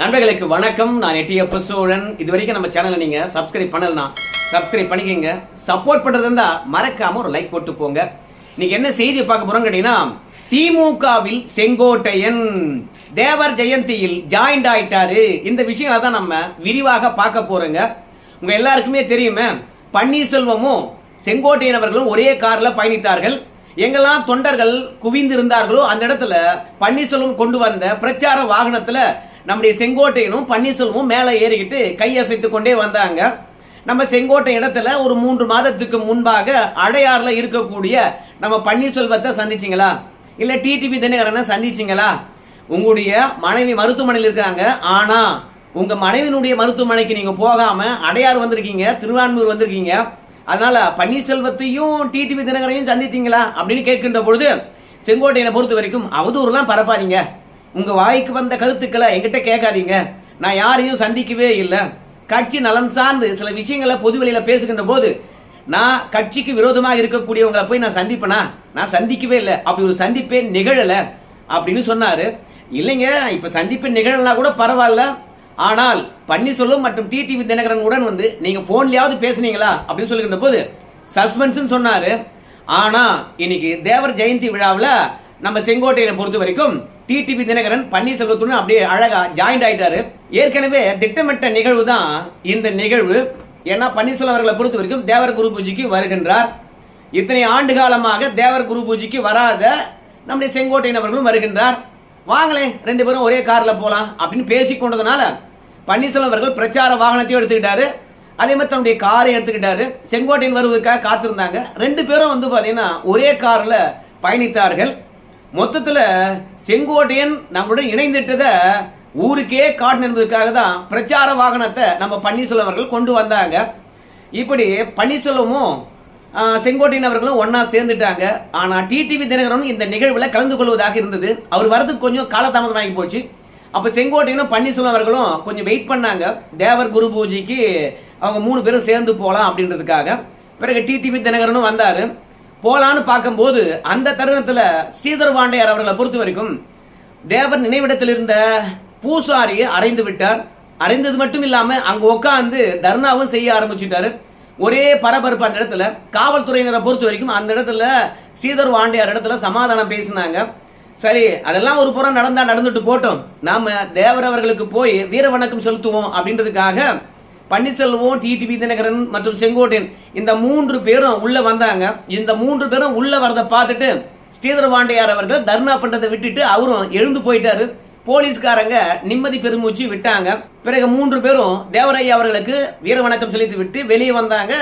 நண்பர்களுக்கு வணக்கம். நான் எட்டியப்ப சோழன். இது வரைக்கும் நம்ம சேனலை நீங்க சப்ஸ்கிரைப் பண்ணலாம் சப்ஸ்கிரைப் பண்ணிக்கங்க. சப்போர்ட் பண்றது இருந்தா மறக்காம ஒரு லைக் போட்டு போங்க. இன்னைக்கு என்ன செய்தி பார்க்க போறோம் கேட்டீங்கன்னா திமுகவில் செங்கோட்டையன் தேவர் ஜெயந்தியில் ஜாயிண்ட் ஆயிட்டாரு. இந்த விஷயங்களை தான் நம்ம விரிவாக பார்க்க போறோங்க. உங்க எல்லாருக்குமே தெரியுமே பன்னீர்செல்வமும் செங்கோட்டையன் அவர்களும் ஒரே கார்ல பயணித்தார்கள். எங்கெல்லாம் தொண்டர்கள் குவிந்து இருந்தார்களோ அந்த இடத்துல பன்னீர்செல்வம் கொண்டு வந்த பிரச்சார வாகனத்துல நம்முடைய செங்கோட்டையனும் பன்னீர்செல்வமும் மேலே ஏறிக்கிட்டு கையசைத்து கொண்டே வந்தாங்க. நம்ம செங்கோட்டை இடத்துல ஒரு மூன்று மாதத்துக்கு முன்பாக அடையாறுல இருக்கக்கூடிய நம்ம பன்னீர்செல்வத்தை சந்திச்சிங்களா? இல்லை டிடிபி தினகரனை சந்திச்சிங்களா? உங்களுடைய மனைவி மருத்துவமனையில் இருக்காங்க. ஆனா உங்க மனைவியினுடைய மருத்துவமனைக்கு நீங்க போகாம அடையாறு வந்திருக்கீங்க திருவான்மூர் வந்திருக்கீங்க. அதனால பன்னீர்செல்வத்தையும் டிடிவி தினகரையும் சந்தித்தீங்களா? அப்படின்னு கேட்கின்ற பொழுது செங்கோட்டையனை பொறுத்த வரைக்கும் அவதூறுலாம் பரப்பாதீங்க. உங்க வாய்க்கு வந்த கருத்துக்களை என்கிட்ட கேட்காதீங்க. நான் யாரையும் சந்திக்கவே இல்லை. கட்சி நலன் சார்ந்து சில விஷயங்களை பொது வெளியில பேசுகின்ற போது நான் கட்சிக்கு விரோதமாக இருக்கக்கூடியவங்களை போய் நான் சந்திப்பேனா? நான் சந்திக்கவே இல்லை. அப்படி ஒரு சந்திப்பே நிகழல அப்படின்னு சொன்னாரு. இல்லைங்க இப்ப சந்திப்பு நிகழலாம் கூட பரவாயில்ல. ஆனால் பன்னீர்செல்வம் மற்றும் டிடிவி தினகரன் உடன் வந்து நீங்க போன்லயாவது பேசுனீங்களா? அப்படின்னு சொல்லுகின்ற போது சஸ்பென்ஸ் சொன்னாரு. ஆனா இன்னைக்கு தேவர் ஜெயந்தி விழாவில் நம்ம செங்கோட்டையை பொறுத்த வரைக்கும் டிடிவி தினகரன் பன்னீர்செல்வத்துடன் அப்படியே அழகா ஜாயிண்ட் ஆயிட்டாரு. ஏற்கனவே திட்டமிட்ட நிகழ்வு தான் இந்த நிகழ்வு. ஏன்னா பன்னீர்செல்வம் அவர்களை பொறுத்த வரைக்கும் தேவர் குரு பூஜைக்கு வருகின்றார். இத்தனை ஆண்டு காலமாக தேவர் குரு பூஜைக்கு வராத நம்முடைய செங்கோட்டையன் அவர்களும் வருகின்றார். வாங்களே ரெண்டு பேரும் ஒரே கார்ல போலாம் அப்படின்னு பேசி கொண்டதுனால பன்னீர்செல்வம் அவர்கள் பிரச்சார வாகனத்தையும் எடுத்துக்கிட்டாரு. அதே மாதிரி தன்னுடைய காரை எடுத்துக்கிட்டாரு. செங்கோட்டையன் வருவதற்காக காத்திருந்தாங்க. ரெண்டு பேரும் வந்து பாத்தீங்கன்னா ஒரே கார்ல பயணித்தார்கள். மொத்தத்தில் செங்கோட்டையன் நம்மளுடன் இணைந்துட்டதை ஊருக்கே காட்டணும் என்பதற்காக தான் பிரச்சார வாகனத்தை நம்ம பன்னீர்செல்வம் அவர்கள் கொண்டு வந்தாங்க. இப்படி பன்னீர்செல்வமும் செங்கோட்டையன் அவர்களும் ஒண்ணா சேர்ந்துட்டாங்க. ஆனால் டிடிவி தினகரனும் இந்த நிகழ்வில் கலந்து கொள்வதாக இருந்தது. அவர் வரதுக்கு கொஞ்சம் காலதாமதமாகி போச்சு. அப்போ செங்கோட்டையனும் பன்னீர்செல்வம் அவர்களும் கொஞ்சம் வெயிட் பண்ணாங்க. தேவர் குரு பூஜைக்கு அவங்க மூணு பேரும் சேர்ந்து போகலாம் அப்படின்றதுக்காக. பிறகு டிடிவி தினகரனும் வந்தார். போலான்னு பார்க்கும்போது அந்த தருணத்தில் ஸ்ரீதர் பாண்டியார் அவர்களை பொறுத்த வரைக்கும் தேவர் நினைவிடத்தில் இருந்த பூசாரியை அறைந்து விட்டார். அறைந்தது மட்டும் இல்லாமல் அங்கே உட்காந்து தர்ணாவும் செய்ய ஆரம்பிச்சுட்டாரு. ஒரே பரபரப்பு அந்த இடத்துல. காவல்துறையினரை பொறுத்த வரைக்கும் அந்த இடத்துல ஸ்ரீதர் வாண்டியார் இடத்துல சமாதானம் பேசினாங்க. சரி அதெல்லாம் ஒரு புறம் நடந்தா நடந்துட்டு போட்டோம். நாம தேவர் அவர்களுக்கு போய் வீர வணக்கம் செலுத்துவோம் அப்படின்றதுக்காக பன்னீர்செல்வம் டிடிவி தினகரன் மற்றும் செங்கோட்டையன் இந்த மூன்று பேரும் உள்ள வந்தாங்க. இந்த மூன்று பேரும் உள்ள வரதை பார்த்துட்டு ஸ்ரீதர் வாண்டையார் அவர்கள் தர்ணா பண்றதை விட்டுட்டு அவரும் எழுந்து போயிட்டாரு. போலீஸ்காரங்க நிம்மதி பெருமூச்சு விட்டாங்க. பிறகு மூன்று பேரும் தேவரையா அவர்களுக்கு வீர வணக்கம் செலுத்தி விட்டு வெளியே வந்தாங்க.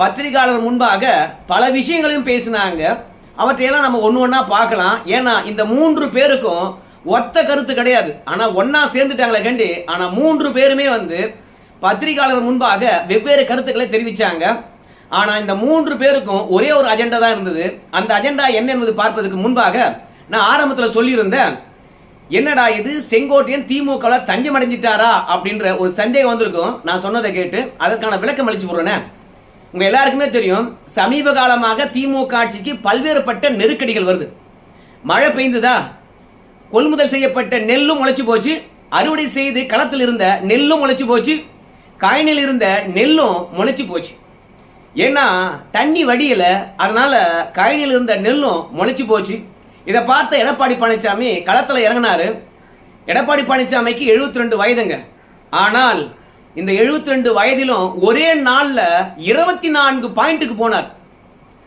பத்திரிகையாளர் முன்பாக பல விஷயங்களையும் பேசினாங்க. அவற்றையெல்லாம் நம்ம ஒன்று ஒன்றா பார்க்கலாம். ஏன்னா இந்த மூன்று பேருக்கும் ஒத்த கருத்து கிடையாது. ஆனால் ஒன்னா சேர்ந்துட்டாங்களே கண்டி. ஆனால் மூன்று பேருமே வந்து பத்திரிகையாளர் முன்பாக வெவ்வேறு கருத்துக்களை தெரிவிச்சாங்க. ஆனா இந்த மூன்று பேருக்கும் ஒரே ஒரு அஜெண்டா தான் இருந்தது. அந்த அஜெண்டா என்ன என்பது பார்ப்பதற்கு முன்பாக நான் ஆரம்பத்தில் சொல்லியிருந்தேன். என்னடா இது? செங்கோட்டையன் திமுக தஞ்சம் அடைஞ்சிட்டாரா அப்படின்ற ஒரு சந்தேகம் வந்திருக்கும். நான் சொன்னதை கேட்டு அதற்கான விளக்கம் அளிச்சு போடுறேனே உங்க எல்லாருக்குமே தெரியும் சமீப காலமாக திமுக ஆட்சிக்கு பல்வேறுபட்ட நெருக்கடிகள் வருது. மழை பெய்ந்ததா? கொள்முதல் செய்யப்பட்ட நெல்லும் முளைச்சு போச்சு. அறுவடை செய்து களத்தில் இருந்த நெல்லும் முளைச்சு போச்சு. காயினில் இருந்த நெல்லும் முளைச்சு போச்சு. ஏன்னா தண்ணி வடியல அதனால காயினில் இருந்த நெல்லும் முளைச்சு போச்சு. இதை பார்த்த எடப்பாடி பழனிசாமி களத்தில் இறங்கினாரு. எடப்பாடி பழனிசாமிக்கு 72 ரெண்டு வயதுங்க. ஆனால் இந்த 72 ரெண்டு வயதிலும் ஒரே நாளில் இருபத்தி நான்கு பாயிண்ட்டுக்கு போனார்.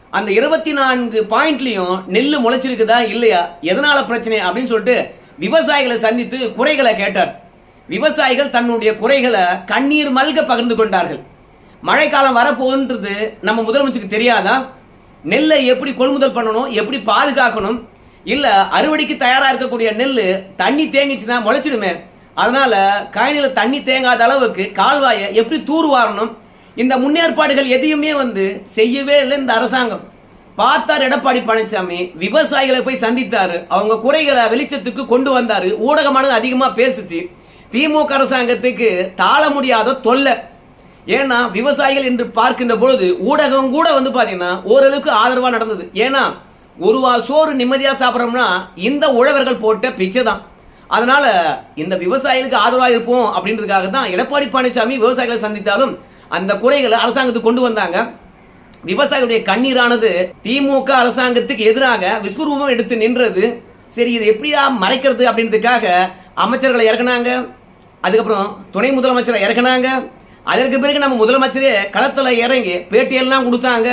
அந்த இருபத்தி நான்கு பாயிண்ட்லையும் நெல் முளைச்சிருக்குதா இல்லையா? எதனால பிரச்சனை அப்படின்னு சொல்லிட்டு விவசாயிகளை சந்தித்து குறைகளை கேட்டார். விவசாயிகள் தன்னுடைய குறைகளை கண்ணீர் மல்க பகிர்ந்து கொண்டார்கள். மழைக்காலம் வரப்போன்றது நம்ம முதலமைச்சருக்கு தெரியாதா? நெல்லை எப்படி கொள்முதல் பண்ணணும் எப்படி பாதுகாக்கணும்? இல்ல அறுவடைக்கு தயாரா இருக்கக்கூடிய நெல் தண்ணி தேங்கிச்சுன்னா முளைச்சிடுமே. அதனால கழனியில் தண்ணி தேங்காத அளவுக்கு கால்வாயை எப்படி தூர்வாரணும்? இந்த முன்னேற்பாடுகள் எதையுமே வந்து செய்யவே இல்லை இந்த அரசாங்கம். பார்த்தார் எடப்பாடி பழனிசாமி விவசாயிகளை போய் சந்தித்தாரு. அவங்க குறைகளை வெளிச்சத்துக்கு கொண்டு வந்தாரு. ஊடகமானது அதிகமா பேசுச்சு. திமுக அரசாங்கத்துக்கு தாழ முடியாத தொல்லை. ஏன்னா விவசாயிகள் என்று பார்க்கின்ற பொழுது ஊடகம் கூட வந்து பாத்தீங்கன்னா ஓரளவுக்கு ஆதரவா நடந்தது. ஏன்னா ஒருவா சோறு நிம்மதியா சாப்பிட்றோம்னா இந்த உழவர்கள் போட்ட பிச்சை தான். அதனால இந்த விவசாயிகளுக்கு ஆதரவாக இருப்போம் அப்படின்றதுக்காக தான் எடப்பாடி பழனிசாமி விவசாயிகளை சந்தித்தாலும் அந்த குறைகளை அரசாங்கத்துக்கு கொண்டு வந்தாங்க. விவசாயிகளுடைய கண்ணீரானது திமுக அரசாங்கத்துக்கு எதிராக விஸ்வரூபம் எடுத்து நின்றது. சரி இது எப்படியா மறைக்கிறது அப்படின்றதுக்காக அமைச்சர்களை இறக்குனாங்க. அதுக்கப்புறம் துணை முதலமைச்சரை இறக்குனாங்க. அதற்கு பிறகு நம்ம முதலமைச்சரே களத்தில் இறங்கி பேட்டியெல்லாம் கொடுத்தாங்க.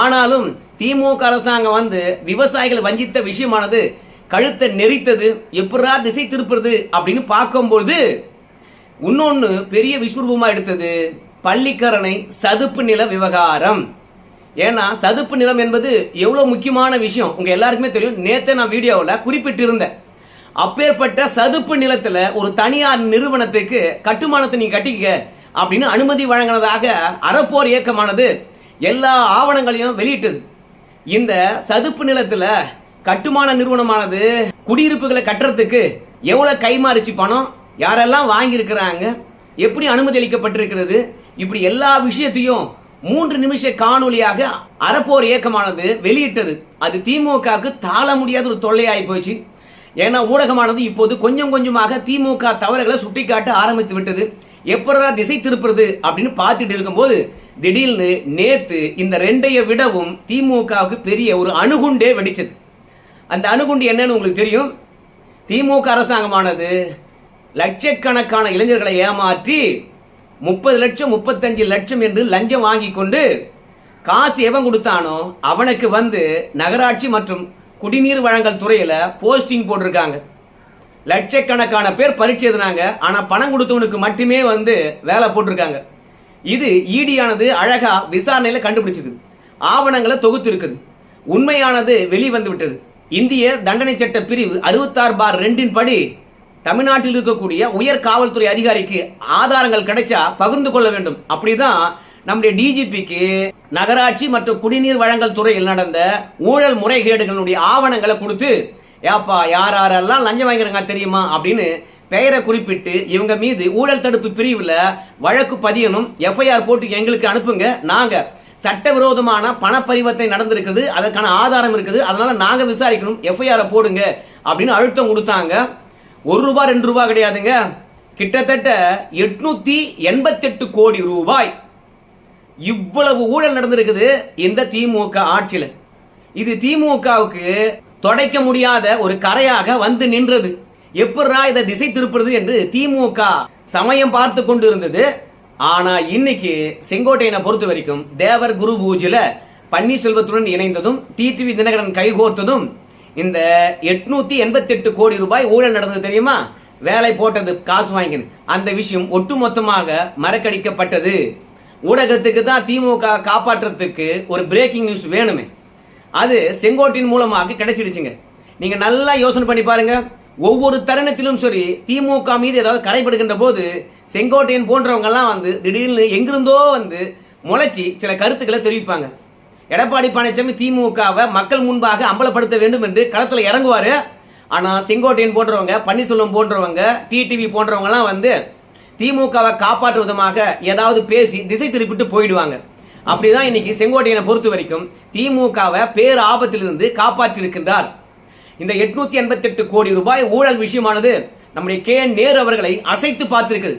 ஆனாலும் திமுக அரசாங்கம் வந்து விவசாயிகள் வஞ்சித்த விஷயமானது கழுத்தை நெரித்தது எப்படா திசை திருப்புறது அப்படின்னு பார்க்கும்பொழுது இன்னொன்று பெரிய விஸ்வரூபமாக எடுத்தது பள்ளிக்கரணை சதுப்பு நில விவகாரம். ஏன்னா சதுப்பு நிலம் என்பது எவ்வளோ முக்கியமான விஷயம் உங்கள் எல்லாருக்குமே தெரியும். நேற்று நான் வீடியோவில் குறிப்பிட்டிருந்தேன். அப்பேற்பட்ட சதுப்பு நிலத்துல ஒரு தனியார் நிறுவனத்துக்கு கட்டுமானத்தை நீ கட்டிக்க அப்படின்னு அனுமதி வழங்கினதாக அறப்போர் இயக்கமானது எல்லா ஆவணங்களையும் வெளியிட்டது. இந்த சதுப்பு நிலத்துல கட்டுமான நிறுவனமானது குடியிருப்புகளை கட்டுறதுக்கு எவ்வளவு கைமாறிச்சு பணம்? யாரெல்லாம் வாங்கியிருக்கிறாங்க? எப்படி அனுமதி அளிக்கப்பட்டிருக்கிறது? இப்படி எல்லா விஷயத்தையும் மூன்று நிமிஷ காணொளியாக அறப்போர் இயக்கமானது வெளியிட்டது. அது திமுகவுக்கு தாழ முடியாத ஒரு தொல்லையாகி போச்சு. ஏன்னா ஊடகமானது இப்போது கொஞ்சம் கொஞ்சமாக திமுக தவறுகளை சுட்டிக்காட்ட ஆரம்பித்து விட்டது. எப்படா திசை திருப்புறது அப்படின்னு பார்த்துட்டு இருக்கும்போது திடீர்னு நேத்து இந்த ரெண்டைய விடவும் திமுகவுக்கு பெரிய ஒரு அணுகுண்டே வெடிச்சது. அந்த அணுகுண்டு என்னன்னு உங்களுக்கு தெரியும்? திமுக அரசாங்கமானது லட்சக்கணக்கான இளைஞர்களை ஏமாற்றி முப்பது லட்சம் முப்பத்தஞ்சு லட்சம் என்று லஞ்சம் வாங்கி கொண்டு காசு எவன் கொடுத்தானோ அவனுக்கு வந்து நகராட்சி மற்றும் குடிநீர் வழங்கல் துறையில போஸ்டிங் போட்டிருக்காங்க. லட்சக்கணக்கான பேர் பரீட்சை எழுதினாங்க. ஆனா பணம் கொடுத்தவனுக்கு மட்டுமே வந்து வேலை போட்டிருக்காங்க. இது ஈடியானது அழகா விசாரணையில கண்டுபிடிச்சிது ஆவணங்களை தொகுத்து இருக்குது உண்மையானது வெளிவந்து விட்டது இந்திய தண்டனை சட்ட பிரிவு அறுபத்தாறு பார் ரெண்டின் படி தமிழ்நாட்டில் இருக்கக்கூடிய உயர் காவல்துறை அதிகாரிக்கு ஆதாரங்கள் கிடைச்சா பகிர்ந்து கொள்ள வேண்டும். அப்படிதான் நம்முடைய டிஜிபிக்கு நகராட்சி மற்றும் குடிநீர் வழங்கல் துறையில் நடந்த ஊழல் முறைகேடுகளுடைய ஆவணங்களை கொடுத்து ஏப்பா யார் யாரெல்லாம் லஞ்சம் வாங்கிறாங்க தெரியுமா? அப்படின்னு பெயரை குறிப்பிட்டு இவங்க மீது ஊழல் தடுப்பு பிரிவில் வழக்கு பதியணும் எஃப்ஐஆர் போட்டு எங்களுக்கு அனுப்புங்க. நாங்கள் சட்டவிரோதமான பண பரிவர்த்தனை நடந்திருக்குது அதற்கான ஆதாரம் இருக்குது அதனால நாங்கள் விசாரிக்கணும் எஃப்ஐஆரை போடுங்க அப்படின்னு அழுத்தம் கொடுத்தாங்க. ஒரு ரூபாய் ரெண்டு ரூபாய் கிடையாதுங்க. கிட்டத்தட்ட எட்நூத்தி எண்பத்தெட்டு கோடி ரூபாய் இவ்வளவு ஊழல் நடந்திருக்குது இந்த திமுக ஆட்சியில். இது திமுகவுக்கு தொடைக்க முடியாத ஒரு கரையாக வந்து நின்றது. எப்படா இதை திசை திருப்புறது என்று திமுக சமயம் பார்த்து கொண்டு இருந்தது ஆனா இன்னைக்கு செங்கோட்டையனை பொறுத்த வரைக்கும் தேவர் குரு பூஜில பன்னீர்செல்வத்துடன் இணைந்ததும் டிடிவி தினகரன் கைகோர்த்ததும் இந்த எட்நூத்தி எண்பத்தி எட்டு கோடி ரூபாய் ஊழல் நடந்தது தெரியுமா? வேலை போட்டது காசு வாங்கினது. அந்த விஷயம் ஒட்டுமொத்தமாக மறக்கடிக்கப்பட்டது. ஊடகத்துக்கு தான் திமுக காப்பாற்றுறதுக்கு ஒரு பிரேக்கிங் நியூஸ் வேணுமே. அது செங்கோட்டின் மூலமாக கிடைச்சிடுச்சுங்க. நீங்க நல்லா யோசனை பண்ணி பாருங்க. ஒவ்வொரு தருணத்திலும் சரி திமுக மீது ஏதாவது கரைப்படுகின்ற போது செங்கோட்டையன் போன்றவங்க எல்லாம் வந்து திடீர்னு எங்கிருந்தோ வந்து முளைச்சி சில கருத்துக்களை தெரிவிப்பாங்க. எடப்பாடி பழனிசாமி திமுகவை மக்கள் முன்பாக அம்பலப்படுத்த வேண்டும் என்று களத்தில் இறங்குவாரு. ஆனா செங்கோட்டையன் போன்றவங்க பன்னீர்செல்வம் போன்றவங்க டிடிவி போன்றவங்க எல்லாம் வந்து திமுகவை காப்பாற்று விதமாக ஏதாவது பேசி திசை திருப்பிட்டு போயிடுவாங்க. அப்படிதான் இன்னைக்கு செங்கோட்டையனை பொறுத்த வரைக்கும் திமுகவை பேர் ஆபத்திலிருந்து காப்பாற்றியிருக்கின்றார். இந்த எட்நூத்தி எண்பத்தி எட்டு கோடி ரூபாய் ஊழல் விஷயமானது நம்முடைய கே நேரு அவர்களை அசைத்து பார்த்திருக்குது.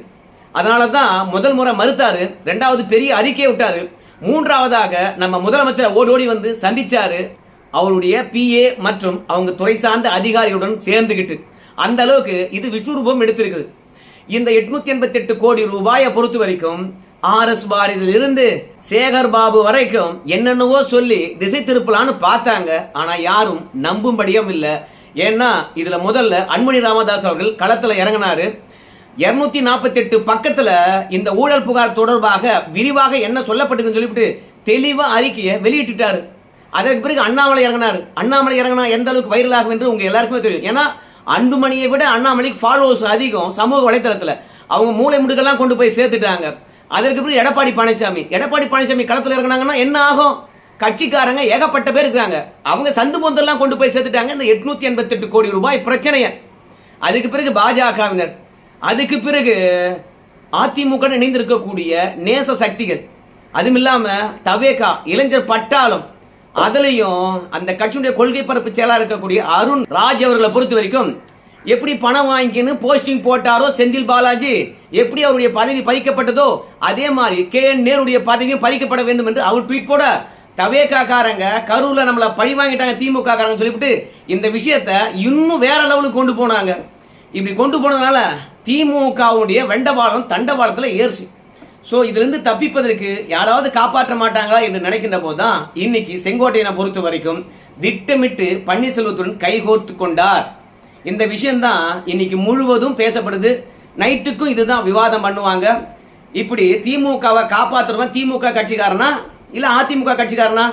அதனால தான் முதல் முறை மறுத்தாரு ரெண்டாவது பெரிய அறிக்கையை விட்டாரு மூன்றாவதாக நம்ம முதலமைச்சர் ஓடோடி வந்து சந்திச்சாரு. அவருடைய பிஏ மற்றும் அவங்க துறை சார்ந்த அதிகாரிகளுடன் சேர்ந்துகிட்டு. அந்த அளவுக்கு இது விஸ்வரூபம் எடுத்திருக்குது. இந்த எட்நூத்தி எண்பத்தி எட்டு கோடி ரூபாயை பொறுத்த வரைக்கும் ஆர் எஸ் இதில் இருந்து சேகர் பாபு வரைக்கும் என்னென்னவோ சொல்லி திசை திருப்பலான்னு பார்த்தாங்க. ஆனா யாரும் நம்பும்படியும் இல்லை. ஏன்னா இதுல முதல்ல அன்மணி ராமதாஸ் அவர்கள் களத்துல இறங்கினாரு. இருநூத்தி நாற்பத்தி எட்டு பக்கத்துல இந்த ஊழல் புகார் தொடர்பாக விரிவாக என்ன சொல்லப்பட்டிருக்குன்னு சொல்லிவிட்டு தெளிவா அறிக்கையை வெளியிட்டுட்டாரு. அதற்கு பிறகு அண்ணாமலை இறங்கினார். அண்ணாமலை இறங்கினா எந்த அளவுக்கு வைரல் ஆகும் என்று உங்க எல்லாருக்குமே தெரியும். ஏன்னா அன்புமணியை விட அண்ணாமலைக்கு ஃபாலோவர்ஸ் அதிகம் சமூக வலைத்தளத்தில். அவங்க மூளை முடுக்கெல்லாம் கொண்டு போய் சேர்த்துட்டாங்க. அதற்கு பிறகு எடப்பாடி பழனிசாமி. எடப்பாடி பழனிசாமி களத்தில் இறங்கினாங்கன்னா என்ன ஆகும்? கட்சிக்காரங்க ஏகப்பட்ட பேர் இருக்காங்க அவங்க சந்து பொந்தெல்லாம் கொண்டு போய் சேர்த்துட்டாங்க. இந்த எட்நூத்தி எண்பத்தி எட்டு கோடி ரூபாய் பிரச்சனைய. அதுக்கு பிறகு பாஜகவினர். அதுக்கு பிறகு அதிமுக இணைந்திருக்கக்கூடிய நேச சக்திகள். அதுவும் இல்லாம தவேகா இளைஞர் பட்டாளம். அதுலயும் அந்த கட்சியுடைய கொள்கை பரப்பு செயலாக இருக்கக்கூடிய அருண் ராஜ் அவர்களை பொறுத்த வரைக்கும் எப்படி பணம் வாங்கிக்கின்னு போஸ்டிங் போட்டாரோ செந்தில் பாலாஜி எப்படி அவருடைய பதவி பறிக்கப்பட்டதோ அதே மாதிரி கே என் நேருடைய பதவியும் பறிக்கப்பட வேண்டும் என்று அவர் ட்வீட் போட தவேக்காக்காரங்க கரூர்ல நம்மள பழி வாங்கிட்டாங்க திமுக காரங்க சொல்லிவிட்டு இந்த விஷயத்த இன்னும் வேற லெவலுக்கு கொண்டு போனாங்க. இப்படி கொண்டு போனதுனால திமுகவுடைய வெண்டவாளம் தண்டவாளத்தில் ஏறுச்சு. ஸோ இதுலேருந்து தப்பிப்பதற்கு யாராவது காப்பாற்ற மாட்டாங்களா என்று நினைக்கின்ற போதுதான் இன்னைக்கு செங்கோட்டையனை பொறுத்த வரைக்கும் திட்டமிட்டு பன்னீர்செல்வத்துடன் கைகோர்த்து கொண்டார். இந்த விஷயம்தான் இன்னைக்கு முழுவதும் பேசப்படுது. நைட்டுக்கும் இதுதான் விவாதம் பண்ணுவாங்க. இப்படி திமுகவை காப்பாற்றுறவன் திமுக கட்சிக்காரனா? இல்லை அதிமுக கட்சிக்காரனா?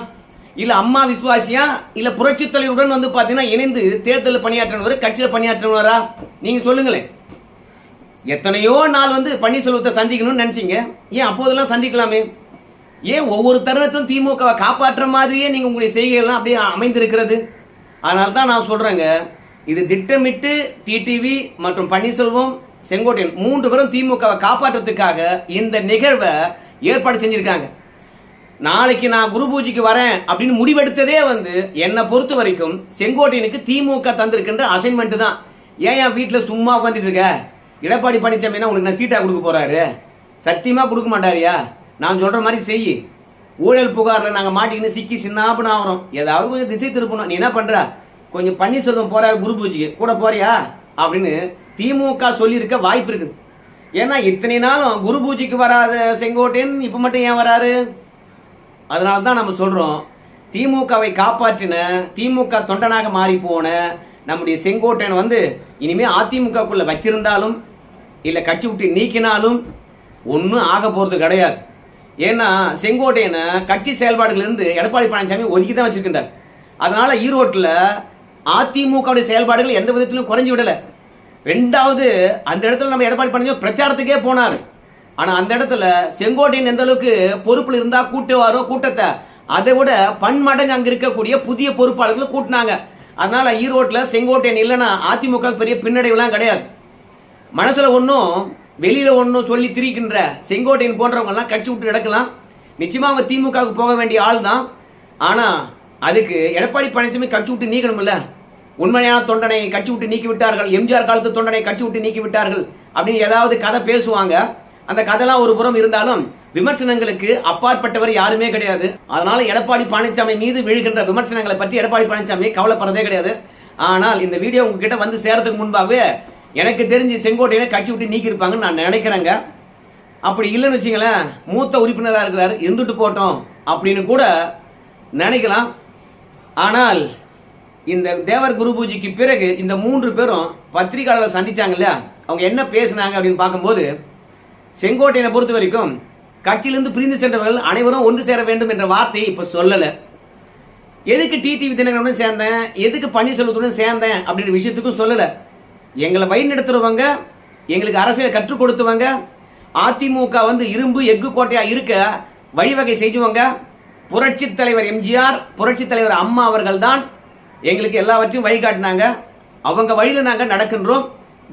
இல்லை அம்மா விசுவாசியா? இல்லை புரட்சித் தலைவருடன் வந்து பார்த்தீங்கன்னா இணைந்து தேர்தல் பணியாற்றினவர் கட்சியில் பணியாற்றினவரா? நீங்கள் சொல்லுங்களேன். எத்தனையோ நாள் வந்து பன்னீர்செல்வத்தை சந்திக்கணும்னு நினைச்சீங்க. ஏன் அப்போதெல்லாம் சந்திக்கலாமே? ஏன் ஒவ்வொரு தருணத்திலும் திமுகவை காப்பாற்றுற மாதிரியே நீங்க உங்களுடைய செய்கைகள்லாம் அப்படியே அமைந்திருக்கிறது? அதனால தான் நான் சொல்றேங்க இது திட்டமிட்டு டிடிவி மற்றும் பன்னீர்செல்வம் செங்கோட்டையன் மூன்று பேரும் திமுகவை காப்பாற்றுறதுக்காக இந்த நிகழ்வை ஏற்பாடு செஞ்சிருக்காங்க. நாளைக்கு நான் குரு பூஜைக்கு வரேன் அப்படின்னு முடிவெடுத்ததே வந்து என்னை பொறுத்த வரைக்கும் செங்கோட்டையனுக்கு திமுக தந்திருக்கின்ற அசைன்மெண்ட் தான். ஏன் என் வீட்டில் சும்மா உட்காந்துட்டு இருக்க? எடப்பாடி பழனிசாமினா உனக்கு நான் சீட்டாக கொடுக்க போகிறாரு சத்தியமாக கொடுக்க மாட்டாரியா? நான் சொல்கிற மாதிரி செய். ஊழல் புகாரில் நாங்கள் மாட்டிக்கின்னு சிக்கி சின்னாப்புன்னு ஆகிறோம். ஏதாவது கொஞ்சம் திசை திருப்பணும். நீ என்ன பண்ணுறா கொஞ்சம் பன்னீர்செல்வம் போகிறாரு குரு பூஜைக்கு. கூட போறியா? அப்படின்னு திமுக சொல்லியிருக்க வாய்ப்பு இருக்குது. ஏன்னா இத்தனை நாளும் குரு பூஜைக்கு வராத செங்கோட்டையன் இப்போ மட்டும் ஏன் வராரு? அதனால தான் நம்ம சொல்கிறோம் திமுகவை காப்பாற்றின திமுக தொண்டனாக மாறி போன நம்முடைய செங்கோட்டையன் வந்து இனிமேல் அதிமுகக்குள்ளே வச்சிருந்தாலும் இல்லை கட்சி விட்டு நீக்கினாலும் ஒன்றும் ஆக போகிறது கிடையாது. ஏன்னா செங்கோட்டையனை கட்சி செயல்பாடுகள்லேருந்து எடப்பாடி பழனிசாமி ஒதுக்கி தான் வச்சிருக்கின்றார். அதனால் ஈரோட்டில் அதிமுகவுடைய செயல்பாடுகள் எந்த விதத்திலும் குறைஞ்சு விடலை. ரெண்டாவது அந்த இடத்துல நம்ம எடப்பாடி பழனிசாமி பிரச்சாரத்துக்கே போனார். ஆனால் அந்த இடத்துல செங்கோட்டையன் எந்த அளவுக்கு இருந்தால் இருந்தா கூட்டுவாரோ கூட்டத்தை அதை விட பன்மடங்கு அங்கே இருக்கக்கூடிய புதிய பொறுப்பாளர்கள் கூட்டினாங்க. அதனால ஈரோட்டில் செங்கோட்டையன் இல்லைன்னா அதிமுக பெரிய பின்னடைவுலாம் கிடையாது. மனசுல ஒன்றும் வெளியில ஒன்றும் சொல்லி திரிக்கின்ற செங்கோட்டையன் போன்றவங்க எல்லாம் கட்சி விட்டு நடக்கலாம். நிச்சயமா அவங்க திமுகவுக்கு போக வேண்டிய ஆள் தான் ஆனா அதுக்கு எடப்பாடி பழனிசாமி கட்சி விட்டு நீக்கணும்ல? உண்மையான தொண்டனை கட்சி விட்டு நீக்கி விட்டார்கள் எம்ஜிஆர் காலத்து தொண்டனை கட்சி விட்டு நீக்கி விட்டார்கள் அப்படின்னு ஏதாவது கதை பேசுவாங்க. அந்த கதைலாம் ஒரு புறம் இருந்தாலும் விமர்சனங்களுக்கு அப்பாற்பட்டவர் யாருமே கிடையாது. அதனால எடப்பாடி பழனிசாமி மீது விழுகின்ற விமர்சனங்களை பற்றி எடப்பாடி பழனிசாமி கவலைப்படுறதே கிடையாது. ஆனால் இந்த வீடியோ உங்ககிட்ட வந்து சேரத்துக்கு முன்பாகவே எனக்கு தெரிஞ்சு செங்கோட்டையில கட்சி விட்டு நீக்கி இருப்பாங்கன்னு நான் நினைக்கிறேங்க. அப்படி இல்லைன்னு வச்சுங்களேன் மூத்த உறுப்பினராக இருக்கிறார் இருந்துட்டு போட்டோம் அப்படின்னு கூட நினைக்கலாம். ஆனால் இந்த தேவர் குரு பூஜைக்கு பிறகு இந்த மூன்று பேரும் பத்திரிகையாளர் சந்திச்சாங்க இல்லையா? அவங்க என்ன பேசுனாங்க அப்படின்னு பார்க்கும்போது செங்கோட்டையனை பொறுத்த வரைக்கும் கட்சியிலிருந்து பிரிந்து சென்றவர்கள் அனைவரும் ஒன்று சேர வேண்டும் என்ற வார்த்தையை இப்போ சொல்லலை. எதுக்கு டிடிவி தினகரனுடன் சேர்ந்தேன்? எதுக்கு பன்னீர்செல்வத்துடன் சேர்ந்தேன்? அப்படின்ற விஷயத்துக்கும் சொல்லலை. எங்களை வழி நடத்துறவங்க எங்களுக்கு அரசியல் கற்றுக் கொடுத்துவங்க. அதிமுக வந்து இரும்பு எஃகு கோட்டையா இருக்க வழிவகை செஞ்சவங்க புரட்சி தலைவர் எம்ஜிஆர் புரட்சி தலைவர் அம்மா அவர்கள் தான் எங்களுக்கு எல்லாவற்றையும் வழிகாட்டினாங்க. அவங்க வழியில் நாங்கள் நடக்கின்றோம்.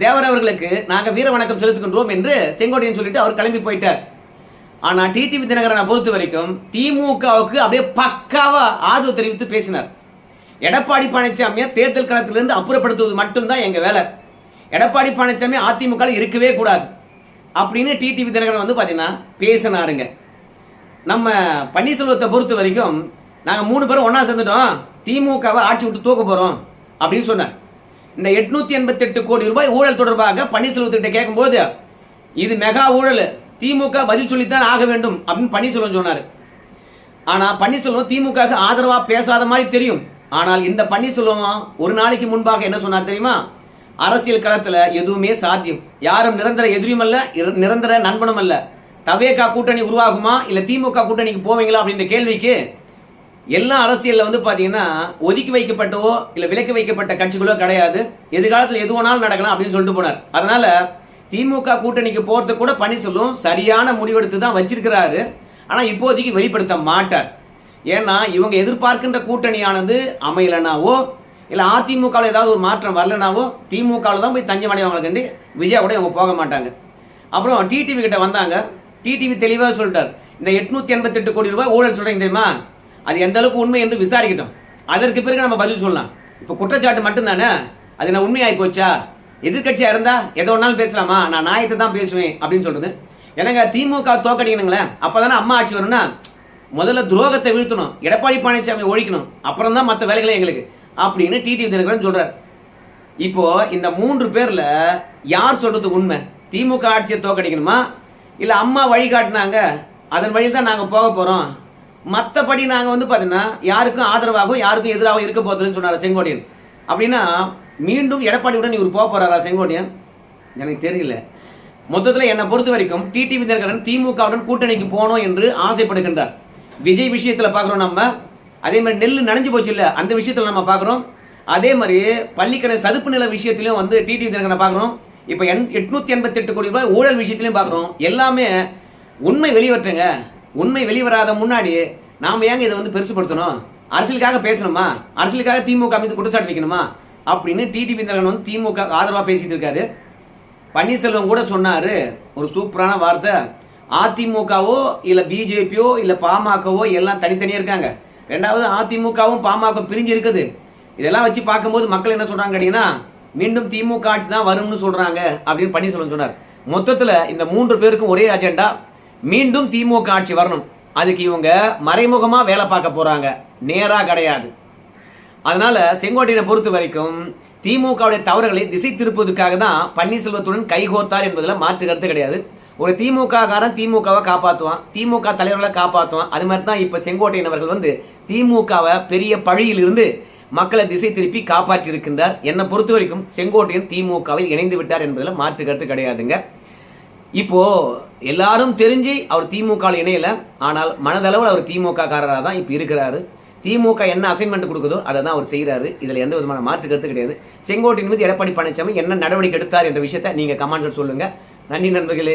தேவர் அவர்களுக்கு நாங்கள் வீர வணக்கம் செலுத்துகின்றோம் என்று செங்கோட்டையன் சொல்லிட்டு அவர் கிளம்பி போயிட்டார். ஆனால் டிடிவி தினகரனை பொறுத்த வரைக்கும் திமுகவுக்கு அப்படியே பக்காவா ஆதரவு தெரிவித்து பேசினார். எடப்பாடி பழனிசாமியை தேர்தல் களத்திலிருந்து அப்புறப்படுத்துவது மட்டும்தான் எங்கள் வேலை. எடப்பாடி பழனிசாமி அதிமுக இருக்கவே கூடாது. அப்படின்னு டிடிவி தினகரன் வந்து பார்த்தீங்கன்னா பேசினாருங்க. நம்ம பன்னீர்செல்வத்தை பொறுத்த வரைக்கும் நாங்கள் மூணு பேரும் ஒன்றா சேர்ந்துட்டோம். திமுகவை ஆட்சி விட்டு தூக்க போகிறோம் அப்படின்னு சொன்னார். இந்த எட்நூத்தி எண்பத்தி எட்டு கோடி ரூபாய் ஊழல் தொடர்பாக பன்னீர்செல்வத்திட்ட கேட்கும்போது இது மெகா ஊழல். திமுக பதில் சொல்லித்தான் ஆக வேண்டும் அப்படின்னு பன்னீர்செல்வம் சொன்னார். ஆனால் பன்னீர்செல்வம் திமுக ஆதரவாக பேசாத மாதிரி தெரியும். ஆனால் இந்த பன்னீர்செல்வம் ஒரு நாளைக்கு முன்பாக என்ன சொன்னார் தெரியுமா? அரசியல் களத்துல எதுவுமே சாத்தியம். யாரும் நிரந்தர எதிரியும் அல்ல நிரந்தர நண்பனும் அல்ல தவேகா கூட்டணி உருவாகுமா இல்ல திமுக கூட்டணிக்கு போவீங்களா அப்படின்ற கேள்விக்கு எல்லா அரசியல்ல வந்து பாத்தீங்கன்னா ஒதுக்கி வைக்கப்பட்டவோ இல்ல விலக்கி வைக்கப்பட்ட கட்சிகளோ கிடையாது. எதிர்காலத்துல எது வேணாலும் நடக்கலாம் அப்படின்னு சொல்லிட்டு போனார். அதனால திமுக கூட்டணிக்கு போறதுக்கு கூட பன்னீர்செல்வம் சரியான முடிவெடுத்து தான் வச்சிருக்கிறாரு. ஆனா இப்போதைக்கு வெளிப்படுத்த மாட்டார். ஏன்னா இவங்க எதிர்பார்க்கின்ற கூட்டணியானது அமையலனாவோ இல்லை அதிமுகவில் ஏதாவது ஒரு மாற்றம் வரலனாவோ திமுகவில் தான் போய் தஞ்சம் அடைவாங்க விஜயா கூட இவங்க போக மாட்டாங்க. அப்புறம் டிடிவி கிட்ட வந்தாங்க. டிடிவி தெளிவாக சொல்லிட்டார். இந்த எட்நூத்தி எண்பத்தி எட்டு கோடி ரூபாய் ஊழல் சொல்றீங்க தெரியுமா? அது எந்த அளவுக்கு உண்மை என்று விசாரிக்கட்டும். அதற்கு பிறகு நம்ம பதில் சொல்லலாம். இப்போ குற்றச்சாட்டு மட்டும்தானே? அது என்ன உண்மையாகி போச்சா? எதிர்கட்சியாக இருந்தா எதை ஒன்றாலும் பேசலாமா? நான் நாயத்தை தான் பேசுவேன் அப்படின்னு சொல்றது. எனக்கு திமுக தோக்கடிக்கணுங்களேன். அப்பதானே அம்மா ஆட்சி வரும்னா முதல்ல துரோகத்தை வீழ்த்தணும். எடப்பாடி பழனிசாமி ஒழிக்கணும். அப்புறம் தான் மற்ற வேலைகளே எங்களுக்கு. அப்படின்னு டிடி தினகரன் சொல்றாரு. இப்போ இந்த மூன்று பேர்ல யார் சொல்றது உண்மை? திமுக ஆட்சியை தோக்கடிக்கணுமா? இல்ல அம்மா வழிகாட்டினாங்க அதன் வழியில் தான் நாங்க போக போறோம். மற்றபடி நாங்க வந்து பாத்தீங்கன்னா யாருக்கும் ஆதரவாகவும் யாருக்கும் எதிராகவும் இருக்க போகுதுன்னு சொன்னார் செங்கோட்டையன். அப்படின்னா மீண்டும் எடப்பாடியுடன் இவர் போக போறாரா செங்கோட்டையன்? எனக்கு தெரியல. மொத்தத்தில் என்னை பொறுத்த வரைக்கும் டிடிவி தினகரன் திமுகவுடன் கூட்டணிக்கு போகணும் என்று ஆசைப்படுகின்றார். விஜய் விஷயத்தில் பார்க்குறோம் நம்ம. அதே மாதிரி நெல் நனைஞ்சு போச்சு இல்லை அந்த விஷயத்தில் நம்ம பார்க்குறோம். அதே மாதிரி பள்ளிக்கடை சதுப்பு நில விஷயத்திலையும் வந்து டிடிவி தினகரனை பார்க்குறோம். இப்போ எண் எட்நூத்தி எண்பத்தெட்டு கோடி ரூபாய் ஊழல் விஷயத்திலையும் பார்க்குறோம். எல்லாமே உண்மை வெளிவற்றுங்க உண்மை வெளிவராத முன்னாடி நாம் ஏங்க இதை வந்து பெருசுப்படுத்தணும்? அரசியலுக்காக பேசணுமா? அரசியலுக்காக திமுக மீது குற்றச்சாட்டு வைக்கணுமா? அப்படின்னு டிடிவி தினகரன் வந்து திமுக ஆதரவாக பேசிட்டு இருக்காரு. பன்னீர்செல்வம் கூட சொன்னார் ஒரு சூப்பரான வார்த்தை. அதிமுகவோ இல்லை பிஜேபியோ இல்லை பாமகவோ எல்லாம் தனித்தனியாக இருக்காங்க. ரெண்டாவது அதிமுகவும் பாமக பிரிஞ்சு இருக்குது. இதெல்லாம் வச்சு பார்க்கும்போது மக்கள் என்ன சொல்றாங்க கேட்டீங்கன்னா மீண்டும் திமுக ஆட்சி தான் வரும்னு சொல்றாங்க அப்படின்னு பன்னீர்செல்வம் சொன்னார். மொத்தத்துல இந்த மூன்று பேருக்கும் ஒரே அஜெண்டா மீண்டும் திமுக ஆட்சி வரணும். அதுக்கு இவங்க மறைமுகமா வேலை பார்க்க போறாங்க. நேரா கிடையாது. அதனால செங்கோட்டையனை பொறுத்த வரைக்கும் திமுகவுடைய தவறுகளை திசை திருப்பதற்காக தான் பன்னீர்செல்வத்துடன் கைகோத்தார் என்பதில் மாற்று கருத்து கிடையாது. ஒரு திமுக காரன் திமுகவை காப்பாற்றுவான் திமுக தலைவர்களை காப்பாற்றுவான் அது மாதிரி தான் இப்போ செங்கோட்டையினவர்கள் வந்து திமுகவை பெரிய பழியிலிருந்து மக்களை திசை திருப்பி காப்பாற்றியிருக்கின்றார். என்னை பொறுத்த வரைக்கும் செங்கோட்டையன் திமுகவில் இணைந்து விட்டார் என்பதில் மாற்று கருத்து கிடையாதுங்க. இப்போ எல்லாரும் தெரிஞ்சு அவர் திமுக இணையல. ஆனால் மனதளவில் அவர் திமுக காரராக தான் இப்போ இருக்கிறாரு. திமுக என்ன அசைன்மெண்ட் கொடுக்குதோ அதை தான் அவர் செய்கிறாரு இதில் எந்த விதமான மாற்று கருத்து கிடையாது. செங்கோட்டையின் மீது எடப்பாடி பழனிசாமி என்ன நடவடிக்கை எடுத்தார் என்ற விஷயத்தை நீங்கள் கமெண்ட்ஸில் சொல்லுங்கள் நன்றி நண்பர்களே.